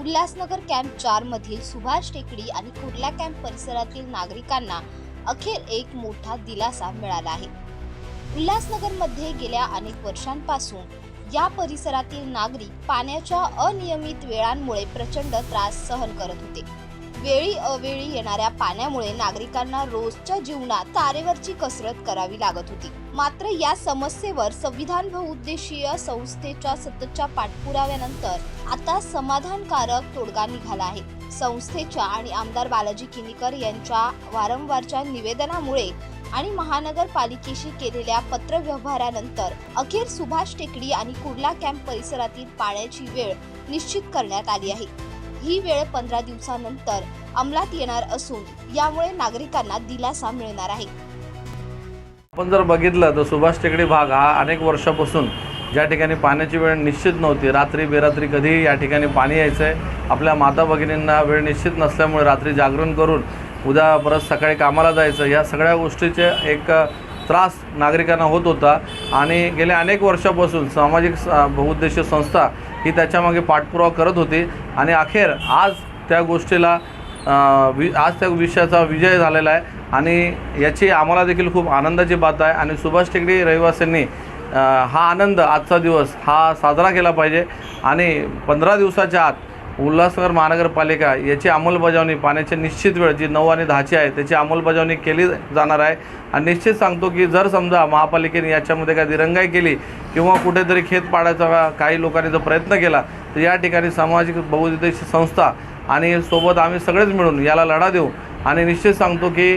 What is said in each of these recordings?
Ulhasnagar camp चार मधील सुभाष टेकडी आणि कुर्ला कॅम्प परिसरातील नागरिकांना अखेर एक मोठा दिलासा मिळाला आहे. उल्हासनगरमध्ये गेल्या अनेक वर्षांपासून या परिसरातील नागरिक पाण्याच्या अनियमित वेळांमुळे प्रचंड त्रास सहन करत होते. वेळी अवेळी येणाऱ्या पाण्यामुळे नागरिकांना रोजच्या जीवनात तारेवरची कसरत करावी लागत होती. मात्र या समस्येवर संविधान बहुउद्देशीय संस्थेच्या सततच्या पाठपुराव्यानंतर आता समाधानकारक तोडगा निघाला आहे. संस्थेच्या आणि आमदार बालाजी किनीकर यांच्या वारंवारच्या निवेदनामुळे आणि महानगरपालिकेशी केलेल्या पत्रव्यवहारानंतर अखेर सुभाष टेकडी आणि कुर्ला कॅम्प परिसरातील पाण्याची वेळ निश्चित करण्यात आली आहे. ही वेळ पंधरा दिवसानंतर अंमलात येणार असून यामुळे नागरिकांना दिलासा मिळणार आहे. आपण जर बघितलं तर सुभाष टेकडी भाग हा अनेक वर्षापासून ज्या ठिकाणी पाण्याची वेळ निश्चित नव्हती रात्री बेरात्री कधीही या ठिकाणी पाणी यायचं आहे आपल्या माता भगिनींना वेळ निश्चित नसल्यामुळे रात्री जागरण करून उद्या परत सकाळी कामाला जायचं या सगळ्या गोष्टीचे एक त्रास नागरिकांना होत होता. आणि गेल्या अनेक वर्षापासून सामाजिक स- बहुउद्देशीय संस्था ही त्याच्यामागे पाठपुरावा करत होती. आणि अखेर आज त्या गोष्टीला वि आज त्या विषयाचा विजय झालेला आहे. आणि याची आम्हाला देखील खूप आनंदाची बात आहे. आणि सुभाष टेकडी रहिवासींनी हा आनंद आजचा दिवस हा साजरा केला पाहिजे. आणि पंधरा दिवसाच्या आत उल्हासनगर महानगरपालिका याची अंमलबजावणी पाण्याची निश्चित वेळ जी नऊ आणि दहाची आहे त्याची अंमलबजावणी केली जाणार आहे. आणि निश्चित सांगतो की जर समजा महापालिकेने याच्यामध्ये काही दिरंगाई केली किंवा कुठेतरी खेत पाडायचा काही लोकांनी जर प्रयत्न केला तर या ठिकाणी सामाजिक बहुउद्देशीय संस्था आणि सोबत आम्ही सगळेच मिळून याला लढा देऊ. आणि निश्चित सांगतो की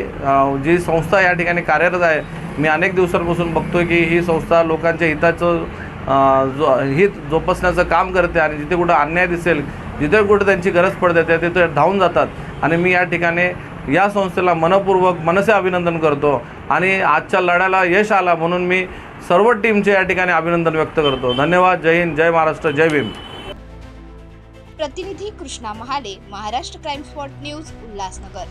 जी संस्था या ठिकाणी कार्यरत आहे मी अनेक दिवसांपासून बघतोय की ही संस्था लोकांच्या हिताचं जो हित जोपासण्याचं काम करते आणि जिथे कुठं अन्याय दिसेल जिथे कुठं त्यांची गरज पडते त्या तिथे धावून जातात. आणि मी या ठिकाणी या संस्थेला मनपूर्वक मनसे अभिनंदन करतो. आणि आजच्या लढ्याला यश आला म्हणून मी सर्व टीमचे या ठिकाणी अभिनंदन व्यक्त करतो. धन्यवाद. जय हिंद जय महाराष्ट्र जय भीम. प्रतिनिधी Krishna Mahale Maharashtra crime spot news Ulhasnagar.